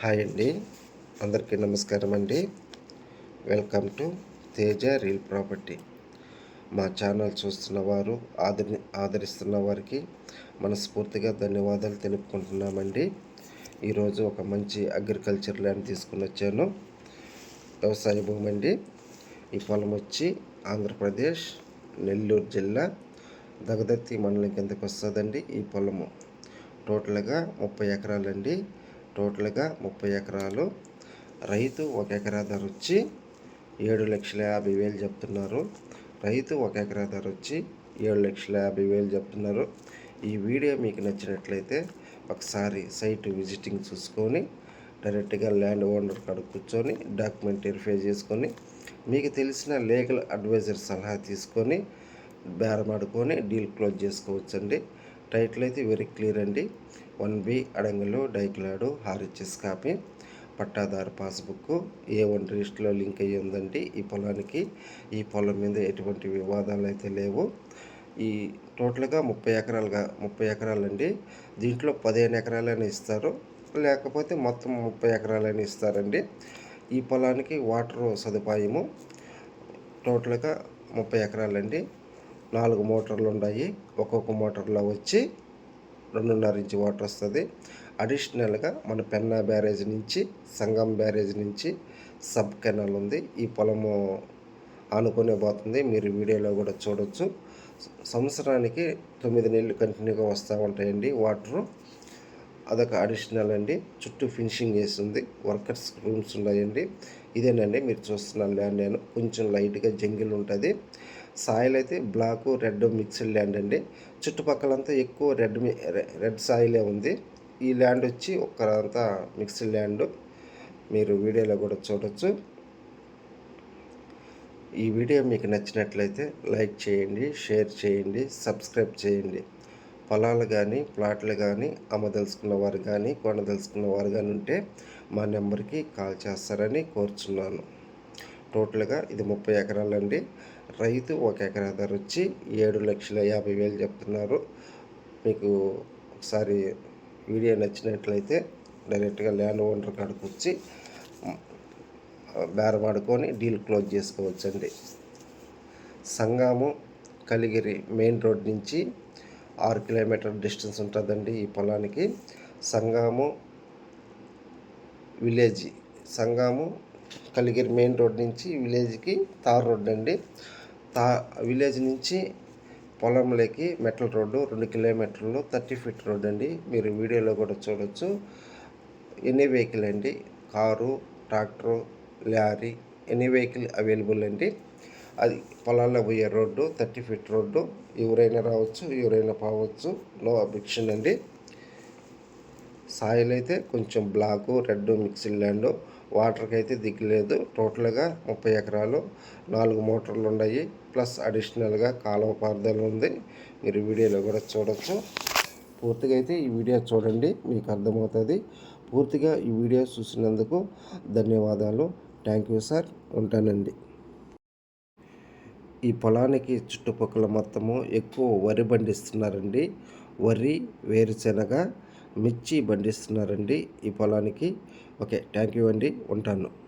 Hi అండి. అందరికీ నమస్కారం అండి. Welcome to Teja real property. మా ఛానల్ చూస్తున్న వారు ఆదరి ఆదరిస్తున్న వారికి మనస్ఫూర్తిగా ధన్యవాదాలు తెలుపుకుంటున్నామండి. ఈరోజు ఒక మంచి అగ్రికల్చర్ ల్యాండ్ తీసుకుని వచ్చాను. వ్యవసాయ భూమి అండి. ఈ పొలం వచ్చి ఆంధ్రప్రదేశ్ నెల్లూరు జిల్లా దగదత్తి మండలం కిందకి వస్తుందండి ఈ పొలము. టోటల్గా ముప్పై ఎకరాలండి. టోటల్గా ముప్పై ఎకరాలు. రైతు ఒక ఎకరా ధర వచ్చి ఏడు లక్షల యాభై వేలు చెప్తున్నారు. రైతు ఒక ఎకరా ధర వచ్చి ఏడు లక్షల యాభై వేలు చెప్తున్నారు. ఈ వీడియో మీకు నచ్చినట్లయితే ఒకసారి సైట్ విజిటింగ్ చూసుకొని డైరెక్ట్గా ల్యాండ్ ఓనర్ కాడ కూర్చొని డాక్యుమెంట్ వెరిఫై చేసుకొని మీకు తెలిసిన లీగల్ అడ్వైజర్ సలహా తీసుకొని బేరమాడుకొని డీల్ క్లోజ్ చేసుకోవచ్చండి. టైటిల్ అయితే వెరీ క్లియర్ అండి. వన్ బి అడంగులు డైక్లాడు హారిచెస్ కాపీ పట్టాదారు పాస్బుక్ ఏ వన్ రిజిస్టర్లో లింక్ అయ్యి ఉందండి. ఈ పొలానికి ఈ పొలం మీద ఎటువంటి వివాదాలు అయితే లేవు. ఈ టోటల్గా ముప్పై ఎకరాలుగా ముప్పై ఎకరాలండి. దీంట్లో పదిహేను ఎకరాలైనా ఇస్తారు. లేకపోతే మొత్తం ముప్పై ఎకరాలైనా ఇస్తారండి. ఈ పొలానికి వాటర్ సదుపాయము టోటల్గా ముప్పై ఎకరాలండి. నాలుగు మోటార్లు ఉన్నాయి ఒక్కొక్క మోటార్లో వచ్చి రెండున్నర ఇంచి వాటర్ వస్తుంది. అడిషనల్గా మన పెన్నా బ్యారేజ్ నుంచి సంగం బ్యారేజ్ నుంచి సబ్ కెనాల్ ఉంది. ఈ పొలము ఆనుకునే పోతుంది. మీరు వీడియోలో కూడా చూడొచ్చు. సంవత్సరానికి తొమ్మిది నెలలు కంటిన్యూగా వస్తూ ఉంటాయండి. వాటరు అదొక అడిషనల్ అండి. చుట్టూ ఫినిషింగ్ వేస్తుంది వర్కర్స్ రూమ్స్ ఉన్నాయండి. ఇదేనండి మీరు చూస్తున్న ల్యాండ్ నేను. కొంచెం లైట్గా జంగిల్ ఉంటుంది. సాయిల్ అయితే బ్లాక్ రెడ్ మిక్స్డ్ ల్యాండ్ అండి. చుట్టుపక్కలంతా ఎక్కువ రెడ్ రెడ్ సాయిలే ఉంది. ఈ ల్యాండ్ వచ్చి ఒక్కరంతా మిక్స్డ్ ల్యాండ్. మీరు వీడియోలో కూడా చూడొచ్చు. ఈ వీడియో మీకు నచ్చినట్లయితే లైక్ చేయండి షేర్ చేయండి సబ్స్క్రైబ్ చేయండి. పొలాలు కానీ ప్లాట్లు కానీ అమ్మదలుచుకున్న వారు కానీ కొనదలుచుకున్న వారు కానీ ఉంటే మా నెంబర్కి కాల్ చేస్తారని కోరుచున్నాను. టోటల్గా ఇది ముప్పై ఎకరాలండి. రైతు ఒక ఎకరా ధర వచ్చి ఏడు లక్షల యాభై వేలు చెప్తున్నారు. మీకు ఒకసారి వీడియో నచ్చినట్లయితే డైరెక్ట్గా ల్యాండ్ ఓనర్ కాడికి వచ్చి బేరమాడుకొని డీల్ క్లోజ్ చేసుకోవచ్చండి. సంగాము కలిగిరి మెయిన్ రోడ్ నుంచి ఆరు కిలోమీటర్ డిస్టెన్స్ ఉంటుందండి ఈ పొలానికి. Sangam village Sangam Kaligiri main road నుంచి విలేజ్కి తార్ రోడ్ అండి. తా విలేజ్ నుంచి పొలంలోకి మెట్ల రోడ్డు రెండు కిలోమీటర్లు థర్టీ ఫీట్ రోడ్ అండి. మీరు వీడియోలో కూడా చూడొచ్చు. ఎన్ని వెహికల్ అండి? Car tractor lorry any vehicle available అండి? అది పొలాల్లో పోయే రోడ్డు థర్టీ ఫీట్ రోడ్డు ఎవరైనా రావచ్చు ఎవరైనా పోవచ్చు నో అబ్జెక్షన్ అండి. సాయిల్ అయితే కొంచెం బ్లాకు రెడ్ మిక్స్డ్ ల్యాండ్. వాటర్కి అయితే దిక్కులేదు టోటల్గా ముప్పై ఎకరాలు నాలుగు మోటార్లు ఉన్నాయి. ప్లస్ అడిషనల్గా కాలువ పారుదల ఉంది. మీరు వీడియోలో కూడా చూడొచ్చు. పూర్తిగా అయితే ఈ వీడియో చూడండి మీకు అర్థమవుతుంది. పూర్తిగా ఈ వీడియో చూసినందుకు ధన్యవాదాలు. Thank you sir. ఉంటానండి. ఈ పొలానికి చుట్టుపక్కల మొత్తము ఎక్కువ వరి పండిస్తున్నారండి. వరి వేరుశెనగ మిర్చి పండిస్తున్నారండి ఈ పొలానికి. ఓకే థ్యాంక్ యూ అండి. ఉంటాను.